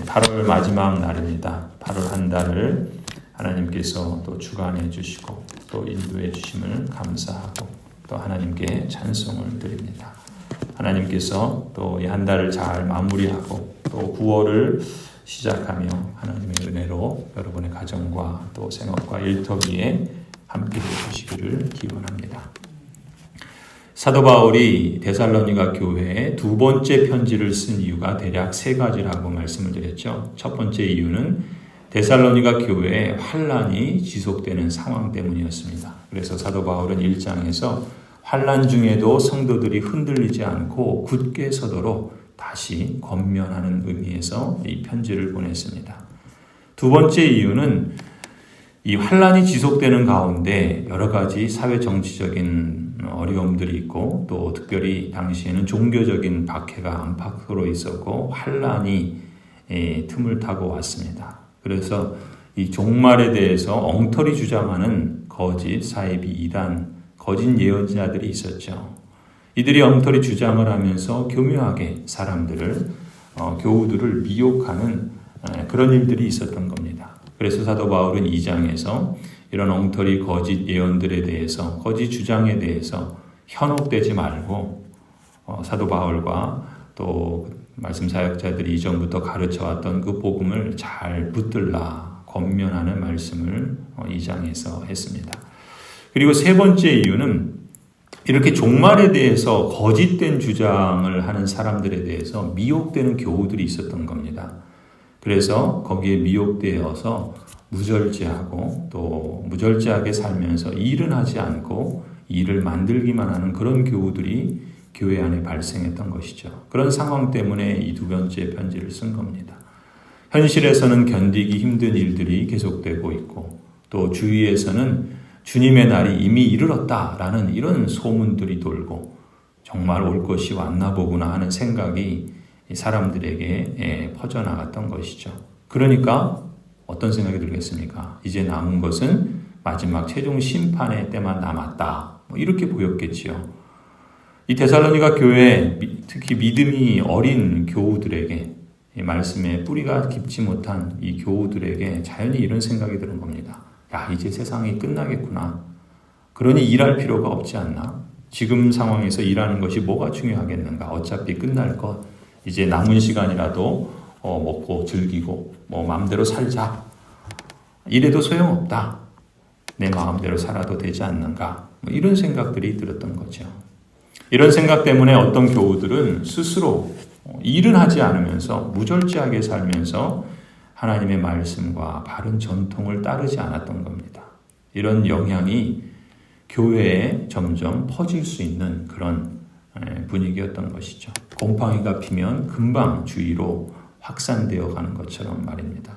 8월 마지막 날입니다. 8월 한 달을 하나님께서 또 주관해 주시고 또 인도해 주심을 감사하고 또 하나님께 찬송을 드립니다. 하나님께서 또 이 한 달을 잘 마무리하고 또 9월을 시작하며 하나님의 은혜로 여러분의 가정과 또 생업과 일터기에 함께 해 주시기를 기원합니다. 사도 바울이 데살로니가 교회에 두 번째 편지를 쓴 이유가 대략 세 가지라고 말씀을 드렸죠. 첫 번째 이유는 데살로니가 교회에 환란이 지속되는 상황 때문이었습니다. 그래서 사도 바울은 1장에서 환란 중에도 성도들이 흔들리지 않고 굳게 서도록 다시 권면하는 의미에서 이 편지를 보냈습니다. 두 번째 이유는 이 환란이 지속되는 가운데 여러 가지 사회 정치적인 어려움들이 있고 또 특별히 당시에는 종교적인 박해가 안팎으로 있었고 환란이 틈을 타고 왔습니다. 그래서 이 종말에 대해서 엉터리 주장하는 거짓 사이비 이단 거짓 예언자들이 있었죠. 이들이 엉터리 주장을 하면서 교묘하게 사람들을 어, 교우들을 미혹하는 그런 일들이 있었던 겁니다. 그래서 사도 바울은 2장에서 이런 엉터리 거짓 예언들에 대해서 거짓 주장에 대해서 현혹되지 말고 어, 사도 바울과 또 말씀 사역자들이 이전부터 가르쳐 왔던 그 복음을 잘 붙들라 권면하는 말씀을 2장에서 했습니다. 그리고 세 번째 이유는 이렇게 종말에 대해서 거짓된 주장을 하는 사람들에 대해서 미혹되는 교우들이 있었던 겁니다. 그래서 거기에 미혹되어서 무절제하고 또 무절제하게 살면서 일은 하지 않고 일을 만들기만 하는 그런 교우들이 교회 안에 발생했던 것이죠. 그런 상황 때문에 이 두 번째 편지를 쓴 겁니다. 현실에서는 견디기 힘든 일들이 계속되고 있고 또 주위에서는 주님의 날이 이미 이르렀다라는 이런 소문들이 돌고 정말 올 것이 왔나 보구나 하는 생각이 사람들에게 예, 퍼져나갔던 것이죠. 그러니까 어떤 생각이 들겠습니까? 이제 남은 것은 마지막 최종 심판의 때만 남았다. 뭐 이렇게 보였겠지요. 이 데살로니가 교회 특히 믿음이 어린 교우들에게 말씀에 뿌리가 깊지 못한 이 교우들에게 자연히 이런 생각이 드는 겁니다. 야, 이제 세상이 끝나겠구나. 그러니 일할 필요가 없지 않나? 지금 상황에서 일하는 것이 뭐가 중요하겠는가? 어차피 끝날 것. 이제 남은 시간이라도 어, 먹고 즐기고 뭐 마음대로 살자. 이래도 소용없다. 내 마음대로 살아도 되지 않는가? 뭐 이런 생각들이 들었던 거죠. 이런 생각 때문에 어떤 교우들은 스스로 일은 하지 않으면서 무절제하게 살면서 하나님의 말씀과 바른 전통을 따르지 않았던 겁니다. 이런 영향이 교회에 점점 퍼질 수 있는 그런 분위기였던 것이죠. 곰팡이가 피면 금방 주위로 확산되어 가는 것처럼 말입니다.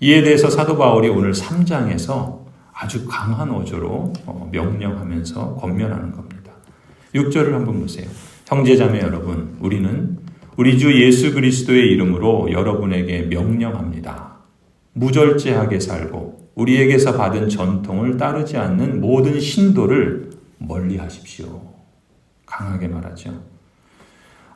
이에 대해서 사도 바울이 오늘 3장에서 아주 강한 어조로 어, 명령하면서 권면하는 겁니다. 6절을 한번 보세요. 형제자매 여러분, 우리는 우리 주 예수 그리스도의 이름으로 여러분에게 명령합니다. 무절제하게 살고 우리에게서 받은 전통을 따르지 않는 모든 신도를 멀리 하십시오. 강하게 말하죠.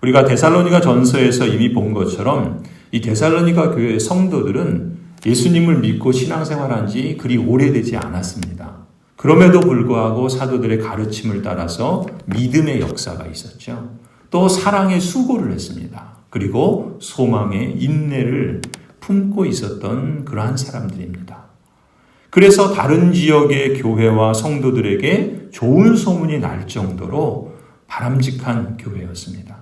우리가 데살로니가 전서에서 이미 본 것처럼 이 데살로니가 교회 성도들은 예수님을 믿고 신앙생활한 지 그리 오래되지 않았습니다. 그럼에도 불구하고 사도들의 가르침을 따라서 믿음의 역사가 있었죠. 또 사랑의 수고를 했습니다. 그리고 소망의 인내를 품고 있었던 그러한 사람들입니다. 그래서 다른 지역의 교회와 성도들에게 좋은 소문이 날 정도로 바람직한 교회였습니다.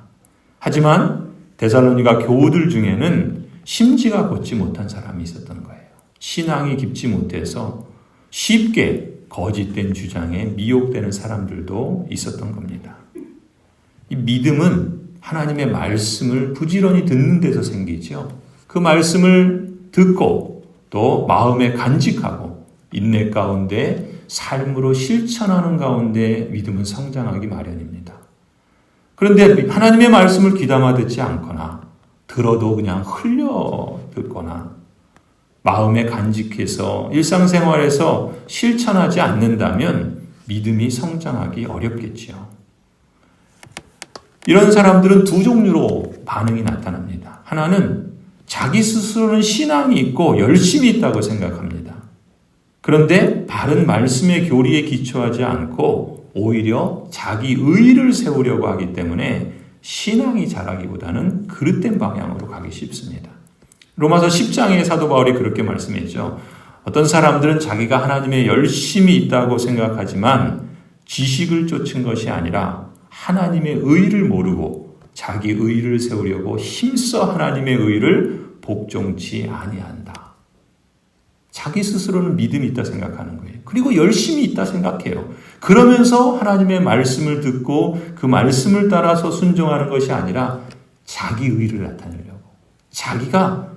하지만 데살로니가 교우들 중에는 심지가 곧지 못한 사람이 있었던 거예요. 신앙이 깊지 못해서 쉽게 거짓된 주장에 미혹되는 사람들도 있었던 겁니다. 이 믿음은 하나님의 말씀을 부지런히 듣는 데서 생기죠. 그 말씀을 듣고 또 마음에 간직하고 인내 가운데 삶으로 실천하는 가운데 믿음은 성장하기 마련입니다. 그런데 하나님의 말씀을 귀담아 듣지 않거나 들어도 그냥 흘려 듣거나 마음에 간직해서 일상생활에서 실천하지 않는다면 믿음이 성장하기 어렵겠지요. 이런 사람들은 두 종류로 반응이 나타납니다. 하나는 자기 스스로는 신앙이 있고 열심히 있다고 생각합니다. 그런데 바른 말씀의 교리에 기초하지 않고 오히려 자기 의를 세우려고 하기 때문에 신앙이 자라기보다는 그릇된 방향으로 가기 쉽습니다. 로마서 10장의 사도 바울이 그렇게 말씀했죠. 어떤 사람들은 자기가 하나님의 열심히 있다고 생각하지만 지식을 쫓은 것이 아니라 하나님의 의를 모르고 자기 의를 세우려고 힘써 하나님의 의를 복종치 아니한다. 자기 스스로는 믿음이 있다 생각하는 거예요. 그리고 열심히 있다 생각해요. 그러면서 하나님의 말씀을 듣고 그 말씀을 따라서 순종하는 것이 아니라 자기 의를 나타내려고. 자기가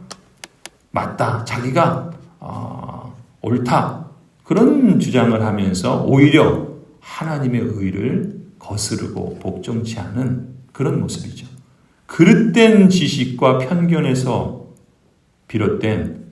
맞다. 자기가 어, 옳다. 그런 주장을 하면서 오히려 하나님의 의를 거스르고 복종치 않은 그런 모습이죠. 그릇된 지식과 편견에서 비롯된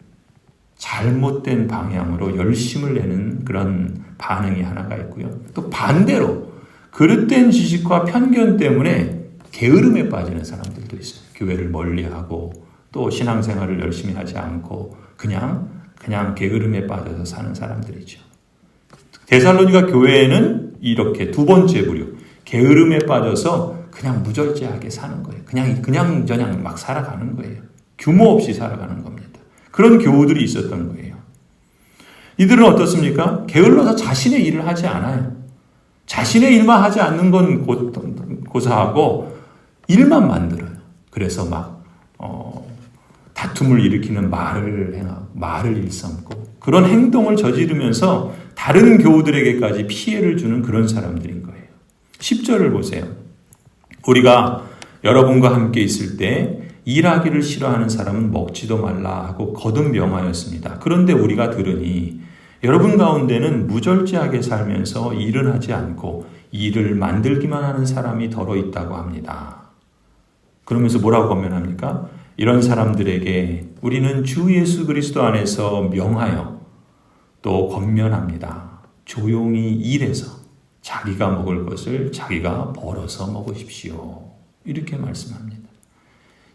잘못된 방향으로 열심을 내는 그런 반응이 하나가 있고요. 또 반대로 그릇된 지식과 편견 때문에 게으름에 빠지는 사람들도 있어요. 교회를 멀리하고 또 신앙생활을 열심히 하지 않고 그냥 그냥 게으름에 빠져서 사는 사람들이죠. 데살로니가 교회에는 이렇게 두 번째 부류 게으름에 빠져서 그냥 무절제하게 사는 거예요. 그냥 그냥 저냥 막 살아가는 거예요. 규모 없이 살아가는 겁니다. 그런 교우들이 있었던 거예요. 이들은 어떻습니까? 게을러서 자신의 일을 하지 않아요. 자신의 일만 하지 않는 건 고사하고 일만 만들어요. 그래서 막 어, 다툼을 일으키는 말을 행하고 말을 일삼고 그런 행동을 저지르면서 다른 교우들에게까지 피해를 주는 그런 사람들인 거예요. 10절을 보세요. 우리가 여러분과 함께 있을 때 일하기를 싫어하는 사람은 먹지도 말라 하고 거듭 명하였습니다. 그런데 우리가 들으니 여러분 가운데는 무절제하게 살면서 일은 하지 않고 일을 만들기만 하는 사람이 더러 있다고 합니다. 그러면서 뭐라고 권면합니까? 이런 사람들에게 우리는 주 예수 그리스도 안에서 명하여 또 권면합니다. 조용히 일해서 자기가 먹을 것을 자기가 벌어서 먹으십시오. 이렇게 말씀합니다.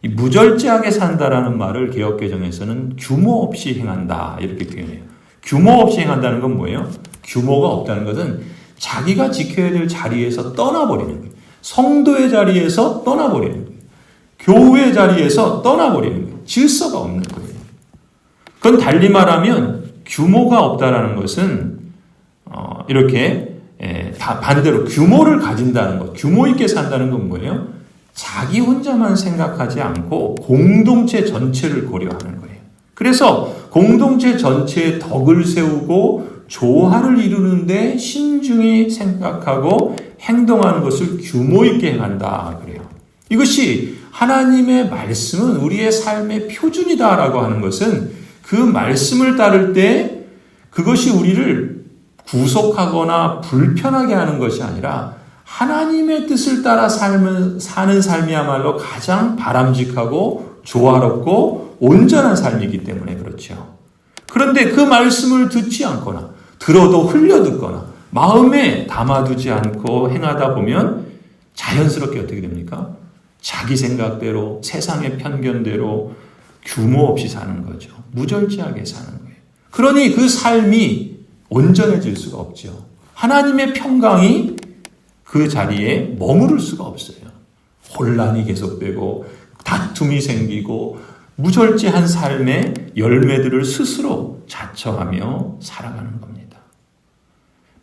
무절제하게 산다라는 말을 개혁개정에서는 규모 없이 행한다 이렇게 표현해요. 규모 없이 행한다는 건 뭐예요? 규모가 없다는 것은 자기가 지켜야 될 자리에서 떠나버리는 거예요. 성도의 자리에서 떠나버리는 거예요. 교회 자리에서 떠나버리는 거예요. 질서가 없는 거예요. 그건 달리 말하면 규모가 없다라는 것은 어, 이렇게 에, 반대로 규모를 가진다는 것, 규모 있게 산다는 건 뭐예요? 자기 혼자만 생각하지 않고 공동체 전체를 고려하는 거예요. 그래서 공동체 전체의 덕을 세우고 조화를 이루는데 신중히 생각하고 행동하는 것을 규모 있게 행한다 그래요. 이것이 하나님의 말씀은 우리의 삶의 표준이다라고 하는 것은 그 말씀을 따를 때 그것이 우리를 구속하거나 불편하게 하는 것이 아니라 하나님의 뜻을 따라 삶을 사는 삶이야말로 가장 바람직하고 조화롭고 온전한 삶이기 때문에 그렇죠. 그런데 그 말씀을 듣지 않거나 들어도 흘려 듣거나 마음에 담아두지 않고 행하다 보면 자연스럽게 어떻게 됩니까? 자기 생각대로 세상의 편견대로 규모 없이 사는 거죠. 무절제하게 사는 거예요. 그러니 그 삶이 온전해질 수가 없죠. 하나님의 평강이 그 자리에 머무를 수가 없어요. 혼란이 계속되고 다툼이 생기고 무절제한 삶의 열매들을 스스로 자처하며 살아가는 겁니다.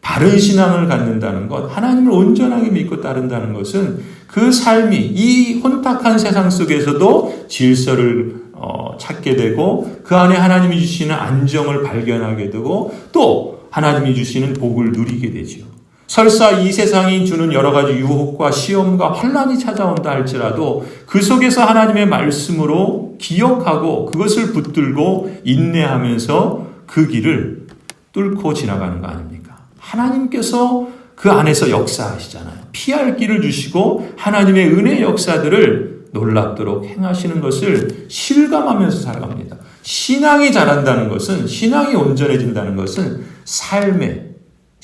바른 신앙을 갖는다는 것, 하나님을 온전하게 믿고 따른다는 것은 그 삶이 이 혼탁한 세상 속에서도 질서를 어, 찾게 되고 그 안에 하나님이 주시는 안정을 발견하게 되고 또 하나님이 주시는 복을 누리게 되지요. 설사 이 세상이 주는 여러 가지 유혹과 시험과 환란이 찾아온다 할지라도 그 속에서 하나님의 말씀으로 기억하고 그것을 붙들고 인내하면서 그 길을 뚫고 지나가는 거 아닙니까? 하나님께서 그 안에서 역사하시잖아요. 피할 길을 주시고 하나님의 은혜 역사들을 놀랍도록 행하시는 것을 실감하면서 살아갑니다. 신앙이 자란다는 것은 신앙이 온전해진다는 것은 삶의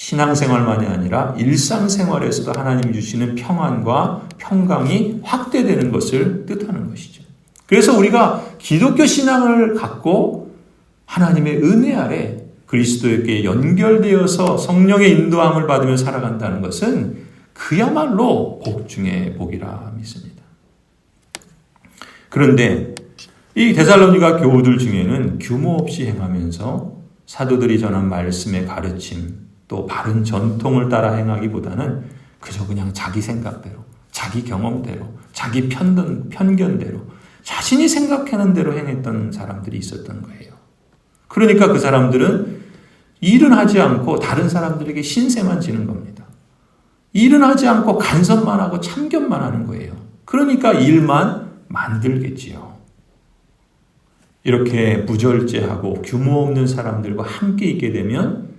신앙생활만이 아니라 일상생활에서도 하나님이 주시는 평안과 평강이 확대되는 것을 뜻하는 것이죠. 그래서 우리가 기독교 신앙을 갖고 하나님의 은혜 아래 그리스도에게 연결되어서 성령의 인도함을 받으며 살아간다는 것은 그야말로 복 중의 복이라 믿습니다. 그런데 이 데살로니가 교우들 중에는 규모 없이 행하면서 사도들이 전한 말씀의 가르침 또 바른 전통을 따라 행하기보다는 그저 그냥 자기 생각대로 자기 경험대로 자기 편견, 편견대로 자신이 생각하는 대로 행했던 사람들이 있었던 거예요. 그러니까 그 사람들은 일은 하지 않고 다른 사람들에게 신세만 지는 겁니다. 일은 하지 않고 간섭만 하고 참견만 하는 거예요. 그러니까 일만 만들겠지요. 이렇게 부절제하고 규모 없는 사람들과 함께 있게 되면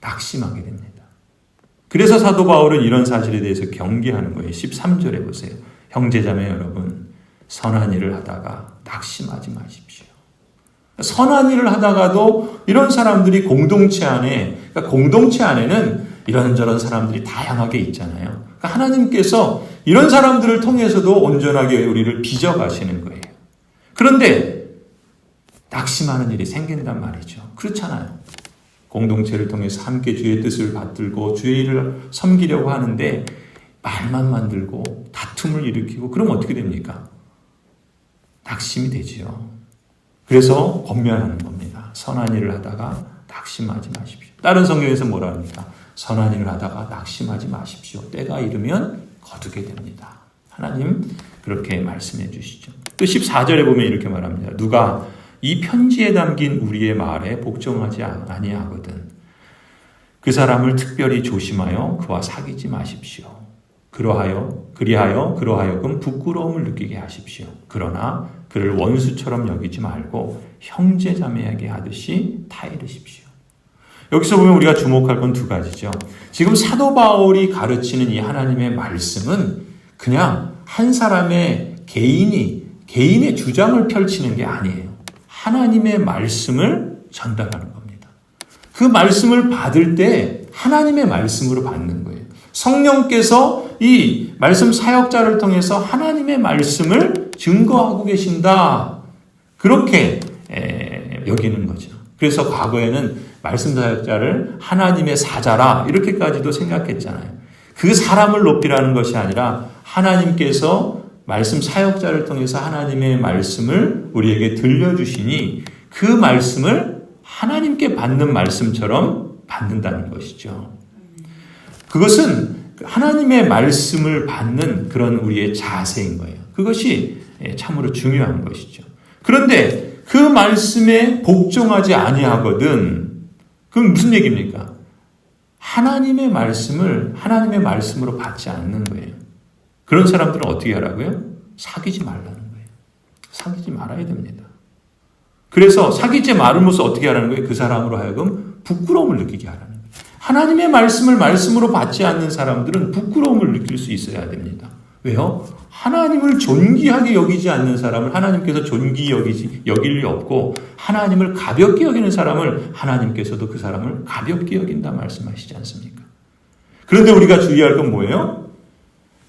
낙심하게 됩니다. 그래서 사도 바울은 이런 사실에 대해서 경계하는 거예요. 13절에 보세요. 형제자매 여러분, 선한 일을 하다가 낙심하지 마십시오. 선한 일을 하다가도 이런 사람들이 공동체 안에, 그러니까 공동체 안에는 이런저런 사람들이 다양하게 있잖아요. 그러니까 하나님께서 이런 사람들을 통해서도 온전하게 우리를 빚어가시는 거예요. 그런데 낙심하는 일이 생긴단 말이죠. 그렇잖아요. 공동체를 통해서 함께 주의 뜻을 받들고 주의 일을 섬기려고 하는데 말만 만들고 다툼을 일으키고 그럼 어떻게 됩니까? 낙심이 되지요. 그래서 권면하는 겁니다. 선한 일을 하다가 낙심하지 마십시오. 다른 성경에서 뭐라 합니까? 선한 일을 하다가 낙심하지 마십시오. 때가 이르면 거두게 됩니다. 하나님 그렇게 말씀해 주시죠. 또 14절에 보면 이렇게 말합니다. 누가 이 편지에 담긴 우리의 말에 복종하지 아니하거든. 그 사람을 특별히 조심하여 그와 사귀지 마십시오. 그러하여 그리하여 그러하여금 부끄러움을 느끼게 하십시오. 그러나 그를 원수처럼 여기지 말고 형제 자매에게 하듯이 타이르십시오. 여기서 보면 우리가 주목할 건 두 가지죠. 지금 사도 바울이 가르치는 이 하나님의 말씀은 그냥 한 사람의 개인이 개인의 주장을 펼치는 게 아니에요. 하나님의 말씀을 전달하는 겁니다. 그 말씀을 받을 때 하나님의 말씀으로 받는 거예요. 성령께서 이 말씀 사역자를 통해서 하나님의 말씀을 증거하고 계신다. 그렇게 여기는 거죠. 그래서 과거에는 말씀 사역자를 하나님의 사자라 이렇게까지도 생각했잖아요. 그 사람을 높이라는 것이 아니라 하나님께서 말씀 사역자를 통해서 하나님의 말씀을 우리에게 들려주시니 그 말씀을 하나님께 받는 말씀처럼 받는다는 것이죠. 그것은 하나님의 말씀을 받는 그런 우리의 자세인 거예요. 그것이 참으로 중요한 것이죠. 그런데 그 말씀에 복종하지 아니하거든. 그건 무슨 얘기입니까? 하나님의 말씀을 하나님의 말씀으로 받지 않는 거예요. 그런 사람들은 어떻게 하라고요? 사귀지 말라는 거예요. 사귀지 말아야 됩니다. 그래서 사귀지 말으면서 어떻게 하라는 거예요? 그 사람으로 하여금 부끄러움을 느끼게 하라는 거예요. 하나님의 말씀을 말씀으로 받지 않는 사람들은 부끄러움을 느낄 수 있어야 됩니다. 왜요? 하나님을 존귀하게 여기지 않는 사람을 하나님께서 존귀 여기지, 여길 리 없고, 하나님을 가볍게 여기는 사람을 하나님께서도 그 사람을 가볍게 여긴다 말씀하시지 않습니까? 그런데 우리가 주의할 건 뭐예요?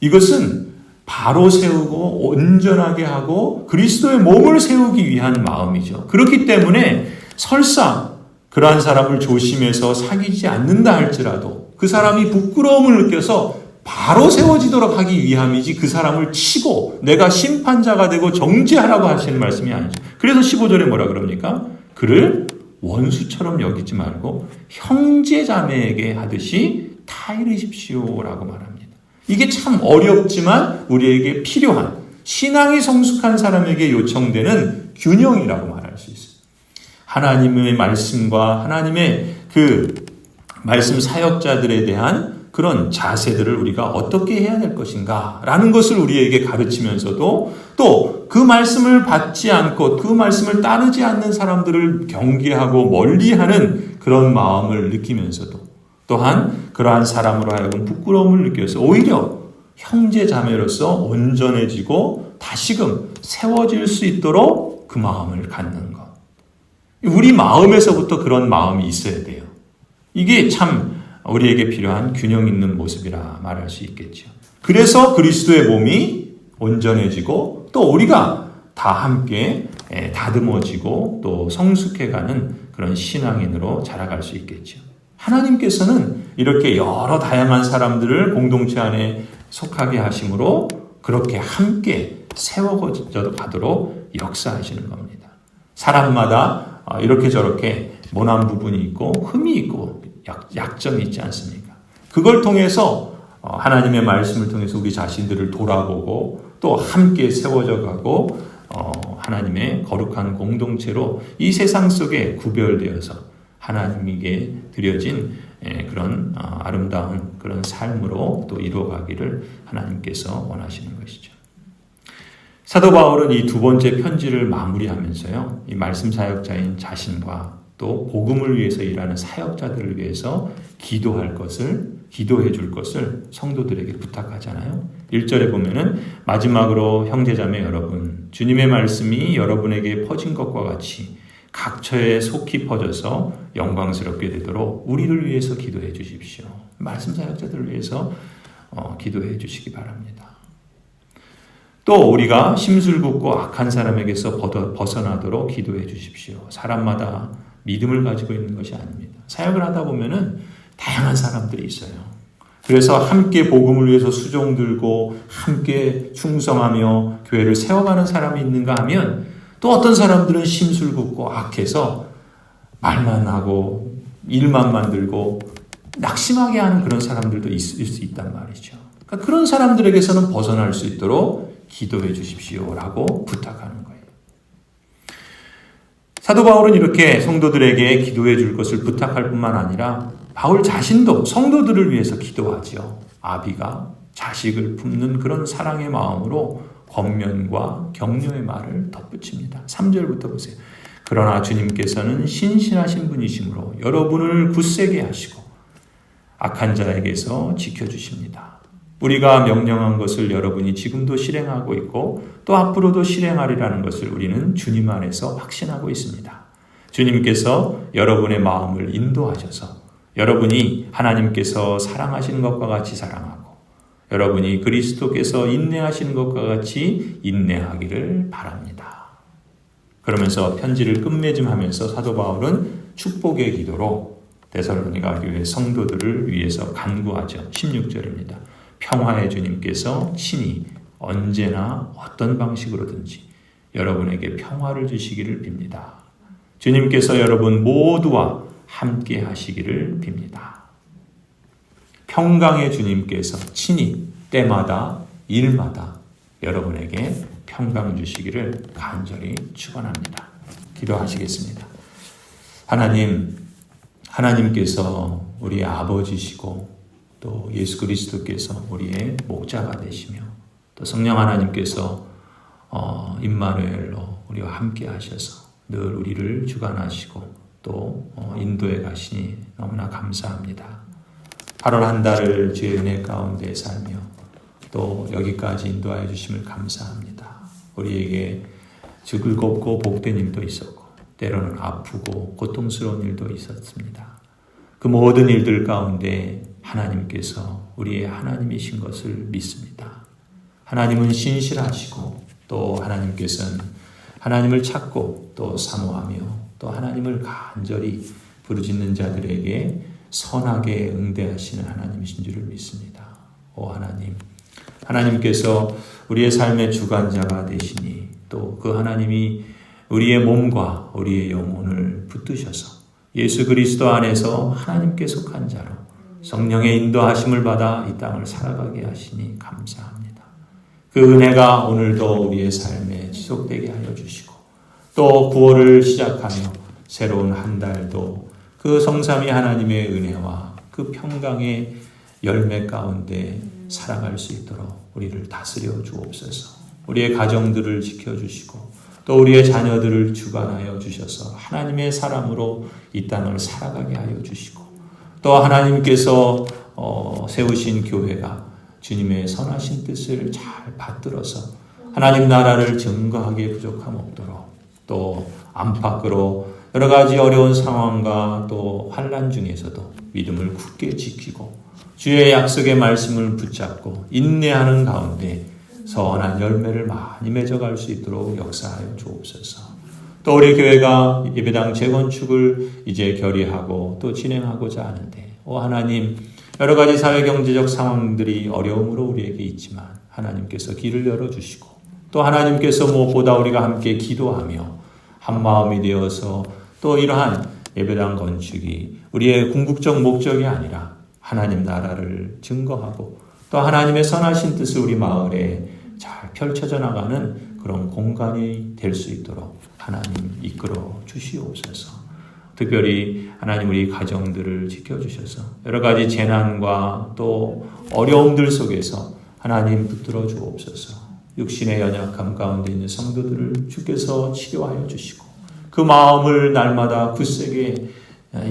이것은 바로 세우고 온전하게 하고 그리스도의 몸을 세우기 위한 마음이죠. 그렇기 때문에 설사 그러한 사람을 조심해서 사귀지 않는다 할지라도 그 사람이 부끄러움을 느껴서 바로 세워지도록 하기 위함이지 그 사람을 치고 내가 심판자가 되고 정죄하라고 하시는 말씀이 아니죠. 그래서 15절에 뭐라 그럽니까? 그를 원수처럼 여기지 말고 형제 자매에게 하듯이 타이르십시오라고 말합니다. 이게 참 어렵지만 우리에게 필요한 신앙이 성숙한 사람에게 요청되는 균형이라고 말할 수 있어요. 하나님의 말씀과 하나님의 그 말씀 사역자들에 대한 그런 자세들을 우리가 어떻게 해야 될 것인가 라는 것을 우리에게 가르치면서도 또 그 말씀을 받지 않고 그 말씀을 따르지 않는 사람들을 경계하고 멀리하는 그런 마음을 느끼면서도 또한 그러한 사람으로 하여금 부끄러움을 느껴서 오히려 형제 자매로서 온전해지고 다시금 세워질 수 있도록 그 마음을 갖는 것. 우리 마음에서부터 그런 마음이 있어야 돼요. 이게 참 우리에게 필요한 균형 있는 모습이라 말할 수 있겠죠. 그래서 그리스도의 몸이 온전해지고 또 우리가 다 함께 예, 다듬어지고 또 성숙해가는 그런 신앙인으로 자라갈 수 있겠죠. 하나님께서는 이렇게 여러 다양한 사람들을 공동체 안에 속하게 하심으로 그렇게 함께 세워져 가도록 역사하시는 겁니다. 사람마다 어, 이렇게 저렇게 모난 부분이 있고 흠이 있고 약, 점이 있지 않습니까? 그걸 통해서 어, 하나님의 말씀을 통해서 우리 자신들을 돌아보고 또 함께 세워져 가고 어, 하나님의 거룩한 공동체로 이 세상 속에 구별되어서 하나님에게 드려진 예, 그런 어, 아름다운 그런 삶으로 또 이루어가기를 하나님께서 원하시는 것이죠. 사도 바울은 이 두 번째 편지를 마무리하면서요, 이 말씀 사역자인 자신과 또 복음을 위해서 일하는 사역자들을 위해서 기도할 것을 기도해 줄 것을 성도들에게 부탁하잖아요. 1절에 보면은 마지막으로 형제자매 여러분 주님의 말씀이 여러분에게 퍼진 것과 같이 각처에 속히 퍼져서 영광스럽게 되도록 우리를 위해서 기도해 주십시오. 말씀 사역자들을 위해서 어, 기도해 주시기 바랍니다. 또 우리가 심술궂고 악한 사람에게서 벗어나도록 기도해 주십시오. 사람마다 믿음을 가지고 있는 것이 아닙니다. 사역을 하다 보면은 다양한 사람들이 있어요. 그래서 함께 복음을 위해서 수종 들고 함께 충성하며 교회를 세워가는 사람이 있는가 하면 또 어떤 사람들은 심술궂고 악해서 말만 하고 일만 만들고 낙심하게 하는 그런 사람들도 있을 수 있단 말이죠. 그러니까 그런 사람들에게서는 벗어날 수 있도록 기도해 주십시오라고 부탁하는 거예요. 사도 바울은 이렇게 성도들에게 기도해 줄 것을 부탁할 뿐만 아니라 바울 자신도 성도들을 위해서 기도하지요. 아비가 자식을 품는 그런 사랑의 마음으로 권면과 격려의 말을 덧붙입니다. 3절부터 보세요. 그러나 주님께서는 신실하신 분이시므로 여러분을 굳세게 하시고 악한 자에게서 지켜주십니다. 우리가 명령한 것을 여러분이 지금도 실행하고 있고 또 앞으로도 실행하리라는 것을 우리는 주님 안에서 확신하고 있습니다. 주님께서 여러분의 마음을 인도하셔서 여러분이 하나님께서 사랑하시는 것과 같이 사랑하고 여러분이 그리스도께서 인내하시는 것과 같이 인내하기를 바랍니다. 그러면서 편지를 끝맺음하면서 사도 바울은 축복의 기도로 데살로니가 교회 성도들을 위해서 간구하죠. 16절입니다. 평화의 주님께서 친히 언제나 어떤 방식으로든지 여러분에게 평화를 주시기를 빕니다. 주님께서 여러분 모두와 함께 하시기를 빕니다. 평강의 주님께서 친히 때마다 일마다 여러분에게 평강 주시기를 간절히 축원합니다. 기도하시겠습니다. 하나님, 하나님께서 우리의 아버지시고 또 예수 그리스도께서 우리의 목자가 되시며 또 성령 하나님께서 어, 임마누엘로 우리와 함께 하셔서 늘 우리를 주관하시고 또 어, 인도에 가시니 너무나 감사합니다. 8월 한 달을 주의 은혜 가운데 살며 또 여기까지 인도하여 주심을 감사합니다. 우리에게 즐겁고 복된 일도 있었고 때로는 아프고 고통스러운 일도 있었습니다. 그 모든 일들 가운데 하나님께서 우리의 하나님이신 것을 믿습니다. 하나님은 신실하시고 또 하나님께서는 하나님을 찾고 또 사모하며 또 하나님을 간절히 부르짖는 자들에게 선하게 응대하시는 하나님이신 줄을 믿습니다. 오 하나님, 하나님께서 우리의 삶의 주관자가 되시니 또 그 하나님이 우리의 몸과 우리의 영혼을 붙드셔서 예수 그리스도 안에서 하나님께 속한 자로 성령의 인도하심을 받아 이 땅을 살아가게 하시니 감사합니다. 그 은혜가 오늘도 우리의 삶에 지속되게 하여 주시고 또 구월을 시작하며 새로운 한 달도 그 성삼이 하나님의 은혜와 그 평강의 열매 가운데 살아갈 수 있도록 우리를 다스려 주옵소서. 우리의 가정들을 지켜주시고 또 우리의 자녀들을 주관하여 주셔서 하나님의 사람으로 이 땅을 살아가게 하여 주시고 또 하나님께서 어, 세우신 교회가 주님의 선하신 뜻을 잘 받들어서 하나님 나라를 증거하기에 부족함 없도록 또 안팎으로 여러 가지 어려운 상황과 또 환란 중에서도 믿음을 굳게 지키고 주의 약속의 말씀을 붙잡고 인내하는 가운데 선한 열매를 많이 맺어갈 수 있도록 역사하여 주옵소서. 또 우리 교회가 예배당 재건축을 이제 결의하고 또 진행하고자 하는데, 오 하나님, 여러 가지 사회 경제적 상황들이 어려움으로 우리에게 있지만 하나님께서 길을 열어 주시고 또 하나님께서 무엇보다 우리가 함께 기도하며 한 마음이 되어서 또 이러한 예배당 건축이 우리의 궁극적 목적이 아니라 하나님 나라를 증거하고 또 하나님의 선하신 뜻을 우리 마을에 잘 펼쳐져 나가는 그런 공간이 될 수 있도록 하나님 이끌어 주시옵소서. 특별히 하나님 우리 가정들을 지켜주셔서 여러 가지 재난과 또 어려움들 속에서 하나님 붙들어 주옵소서. 육신의 연약함 가운데 있는 성도들을 주께서 치료하여 주시고 그 마음을 날마다 굳세게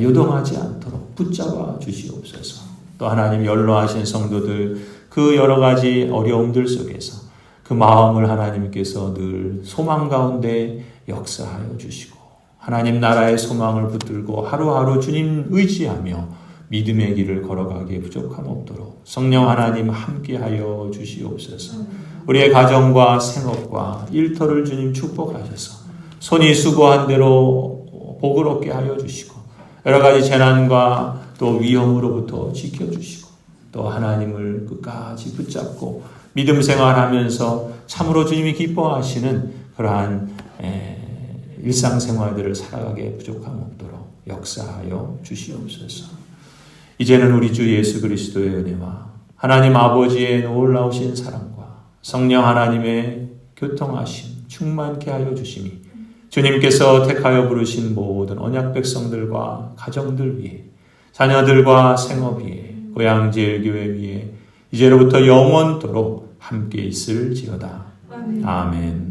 요동하지 않도록 붙잡아 주시옵소서. 또 하나님 연로하신 성도들 그 여러 가지 어려움들 속에서 그 마음을 하나님께서 늘 소망 가운데 역사하여 주시고 하나님 나라의 소망을 붙들고 하루하루 주님 의지하며 믿음의 길을 걸어가기에 부족함 없도록 성령 하나님 함께하여 주시옵소서. 우리의 가정과 생업과 일터를 주님 축복하셔서 손이 수고한 대로 복을 얻게 하여 주시고 여러 가지 재난과 또 위험으로부터 지켜주시고 또 하나님을 끝까지 붙잡고 믿음 생활하면서 참으로 주님이 기뻐하시는 그러한 에, 일상생활들을 살아가게 부족함 없도록 역사하여 주시옵소서. 이제는 우리 주 예수 그리스도의 은혜와 하나님 아버지의 놀라우신 사랑과 성령 하나님의 교통하심 충만케 하여 주심이 주님께서 택하여 부르신 모든 언약 백성들과 가정들 위해 자녀들과 생업 위에 고향제일교회 위에 이제로부터 영원토록 함께 있을지어다. 아멘.